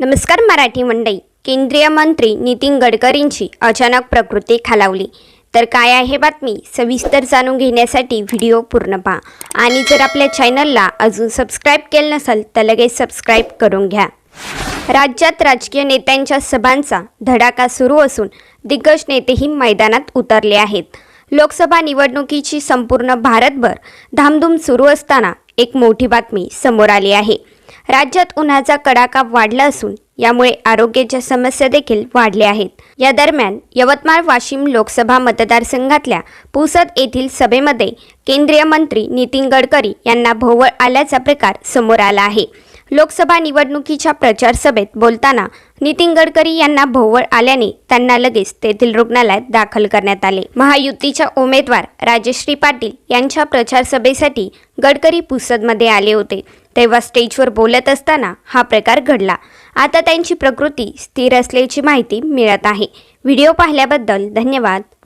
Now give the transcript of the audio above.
नमस्कार मराठी मंडई केंद्रीय मंत्री नितीन गडकरींची अचानक प्रकृती खालावली. तर काय आहे बातमी? सविस्तर जाणून घेण्यासाठी व्हिडिओ पूर्ण पहा. आणि जर आपल्या चॅनलला अजून सबस्क्राईब केलं नसेल तर लगेच सबस्क्राईब करून घ्या. राज्यात राजकीय नेत्यांच्या सभांचा धडाका सुरू असून दिग्गज नेतेही मैदानात उतरले आहेत. लोकसभा निवडणुकीची संपूर्ण भारतभर धामधूम सुरू असताना एक मोठी बातमी समोर आली आहे. राज्यात उन्हाचा कडाका वाढला असून यामुळे आरोग्याच्या समस्या देखील वाढल्या आहेत. या दरम्यान यवतमाळ वाशिम लोकसभा मतदारसंघातल्या पुसद येथील सभेमध्ये केंद्रीय मंत्री नितीन गडकरी यांना भोवळ आल्याचा प्रकार समोर आला आहे. लोकसभा निवडणुकीच्या प्रचार सभेत बोलताना नितीन गडकरी यांना भोवळ आल्याने त्यांना लगेच तेथील रुग्णालयात दाखल करण्यात आले. महायुतीच्या उमेदवार राजश्री पाटील यांच्या प्रचार सभेसाठी गडकरी पुसदमध्ये आले होते. तेव्हा स्टेजवर बोलत असताना हा प्रकार घडला. आता त्यांची प्रकृती स्थिर असल्याची माहिती मिळत आहे. व्हिडिओ पाहिल्याबद्दल धन्यवाद.